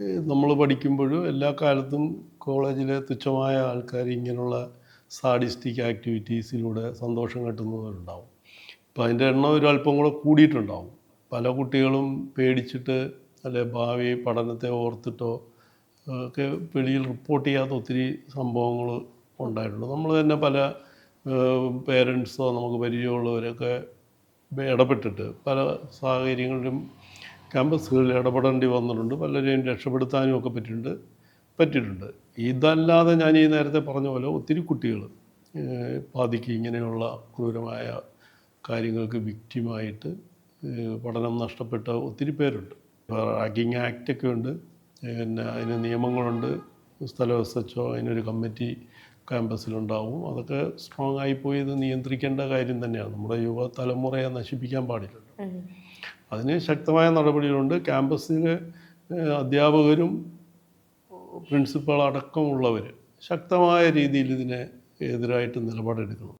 നമ്മൾ പഠിക്കുമ്പോഴും എല്ലാ കാലത്തും കോളേജിലെ തുച്ഛമായ ആൾക്കാർ ഇങ്ങനെയുള്ള സാഡിസ്റ്റിക് ആക്ടിവിറ്റീസിലൂടെ സന്തോഷം കിട്ടുന്നവരുണ്ടാവും. അപ്പോൾ അതിന്റെ എണ്ണം ഒരു അല്പം കൂടെ കൂടിയിട്ടുണ്ടാവും. പല കുട്ടികളും പേടിച്ചിട്ട് അല്ലെ ഭാവി പഠനത്തെ ഓർത്തിട്ടോ ഒക്കെ വെളിയിൽ റിപ്പോർട്ട് ചെയ്യാത്ത ഒത്തിരി സംഭവങ്ങൾ ഉണ്ടായിട്ടുണ്ട്. നമ്മൾ തന്നെ പല പേരൻസോ നമുക്ക് പരിചയമുള്ളവരൊക്കെ ഇടപെട്ടിട്ട് പല സാഹചര്യങ്ങളിലും ക്യാമ്പസുകളിൽ ഇടപെടേണ്ടി വന്നിട്ടുണ്ട്. പലരെയും രക്ഷപ്പെടുത്താനും ഒക്കെ പറ്റിയിട്ടുണ്ട്. പറ്റിയിട്ടുണ്ട്. ഇതല്ലാതെ ഞാൻ ഈ നേരത്തെ പറഞ്ഞ പോലെ ഒത്തിരി കുട്ടികൾ പാതിക്ക് ഇങ്ങനെയുള്ള ക്രൂരമായ കാര്യങ്ങൾക്ക് വിക്റ്റിമായിട്ട് പഠനം നഷ്ടപ്പെട്ട ഒത്തിരി പേരുണ്ട്. റാഗിങ് ആക്റ്റൊക്കെ ഉണ്ട്. പിന്നെ അതിന് നിയമങ്ങളുണ്ട്. സ്ഥലം എസ് അതിനൊരു കമ്മിറ്റി ക്യാമ്പസിലുണ്ടാവും. അതൊക്കെ സ്ട്രോങ് ആയിപ്പോയി ഇത് നിയന്ത്രിക്കേണ്ട കാര്യം തന്നെയാണ്. നമ്മുടെ യുവ തലമുറയെ നശിപ്പിക്കാൻ പാടില്ലല്ലോ. അതിന് ശക്തമായ നടപടികളുണ്ട്. ക്യാമ്പസിന് അധ്യാപകരും പ്രിൻസിപ്പൾ അടക്കമുള്ളവർ ശക്തമായ രീതിയിൽ ഇതിനെ എതിരായിട്ട് നിലപാടെടുക്കണം.